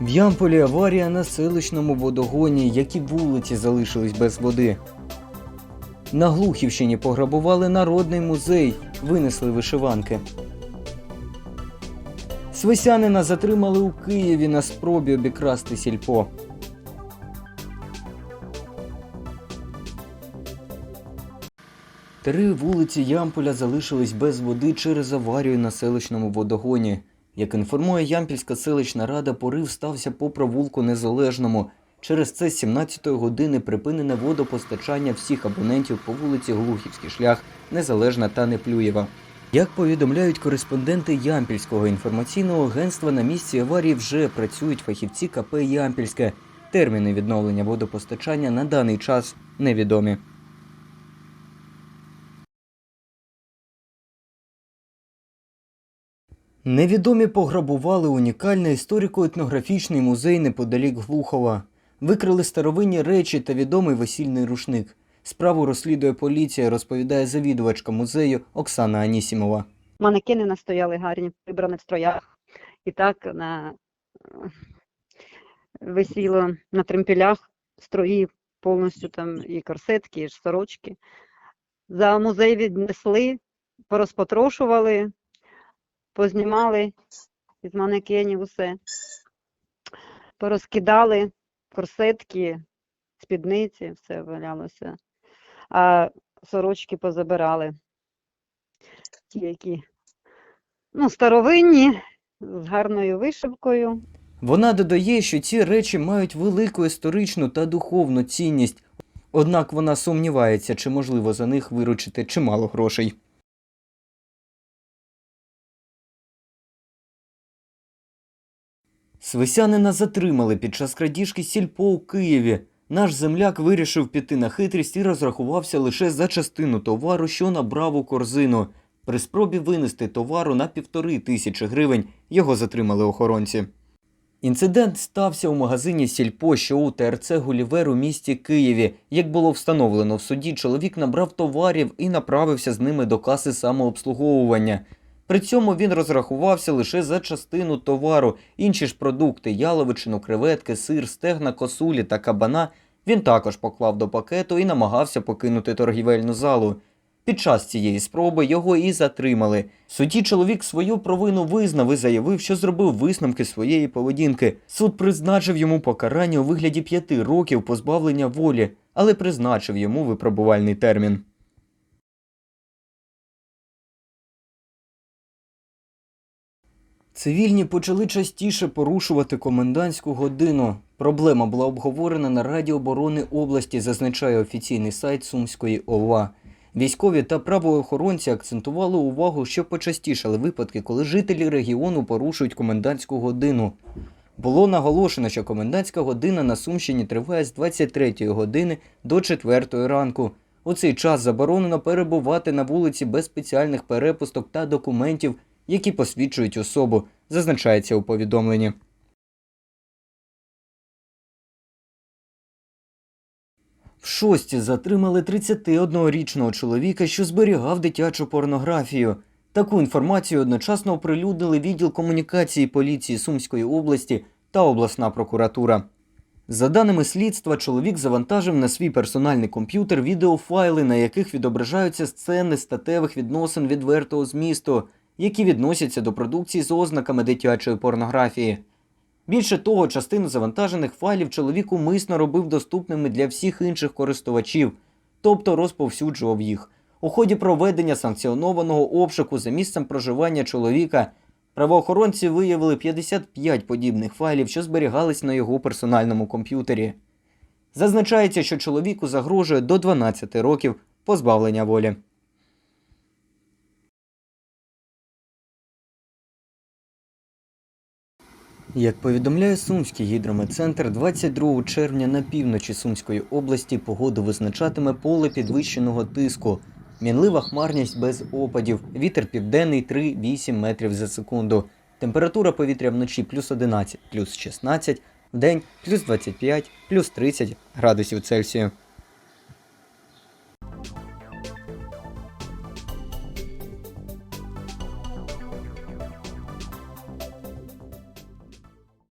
В Ямполі аварія на селищному водогоні, які вулиці залишились без води. На Глухівщині пограбували народний музей, винесли вишиванки. Свисянина затримали у Києві на спробі обікрасти сільпо. Три вулиці Ямполя залишились без води через аварію на селищному водогоні. Як інформує Ямпільська селищна рада, порив стався по провулку Незалежному. Через це з 17-ї години припинене водопостачання всіх абонентів по вулиці Глухівський шлях, Незалежна та Неплюєва. Як повідомляють кореспонденти Ямпільського інформаційного агентства, на місці аварії вже працюють фахівці КП Ямпільське. Терміни відновлення водопостачання на даний час невідомі. Невідомі пограбували унікальний історико-етнографічний музей неподалік Глухова. Викрили старовинні речі та відомий весільний рушник. Справу розслідує поліція, розповідає завідувачка музею Оксана Анісімова. манекени настояли гарні, прибрані в строях. І так на... е, висіло на тремпелях строї повністю там і корсетки, і сорочки. За музей віднесли, порозпотрошували, познімали із манекенів усе, порозкидали корсетки, спідниці, все валялося. А сорочки позабирали. Ті, які ну, старовинні, з гарною вишивкою. Вона додає, що ці речі мають велику історичну та духовну цінність. Однак вона сумнівається, чи можливо за них виручити чимало грошей. Свисянина затримали під час крадіжки сільпо у Києві. Наш земляк вирішив піти на хитрість і розрахувався лише за частину товару, що набрав у корзину. При спробі винести товару на півтори тисячі гривень його затримали охоронці. Інцидент стався у магазині Сільпо, що у ТРЦ Гулівер у місті Києві. Як було встановлено в суді, чоловік набрав товарів і направився з ними до каси самообслуговування. При цьому він розрахувався лише за частину товару. Інші ж продукти яловичину, креветки, сир, стегна, косулі та кабана він також поклав до пакету і намагався покинути торгівельну залу. Під час цієї спроби його і затримали. В суді чоловік свою провину визнав і заявив, що зробив висновки своєї поведінки. Суд призначив йому покарання у вигляді п'яти років позбавлення волі, але призначив йому випробувальний термін. Цивільні почали частіше порушувати комендантську годину. Проблема була обговорена на Раді оборони області, зазначає офіційний сайт Сумської ОВА. Військові та правоохоронці акцентували увагу, що почастішали випадки, коли жителі регіону порушують комендантську годину. Було наголошено, що комендантська година на Сумщині триває з 23 години до 4 ранку. У цей час заборонено перебувати на вулиці без спеціальних перепусток та документів, які посвідчують особу, зазначається у повідомленні. В шості затримали 31-річного чоловіка, що зберігав дитячу порнографію. Таку інформацію одночасно оприлюднили відділ комунікації поліції Сумської області та обласна прокуратура. За даними слідства, чоловік завантажив на свій персональний комп'ютер відеофайли, на яких відображаються сцени статевих відносин відвертого змісту, які відносяться до продукції з ознаками дитячої порнографії. Більше того, частину завантажених файлів чоловік умисно робив доступними для всіх інших користувачів, тобто розповсюджував їх. У ході проведення санкціонованого обшуку за місцем проживання чоловіка правоохоронці виявили 55 подібних файлів, що зберігались на його персональному комп'ютері. Зазначається, що чоловіку загрожує до 12 років позбавлення волі. Як повідомляє Сумський гідрометцентр, 22 червня на півночі Сумської області погоду визначатиме поле підвищеного тиску. Мінлива хмарність без опадів, вітер південний 3-8 метрів за секунду. Температура повітря вночі плюс 11, плюс 16, вдень плюс 25, плюс 30 градусів Цельсію.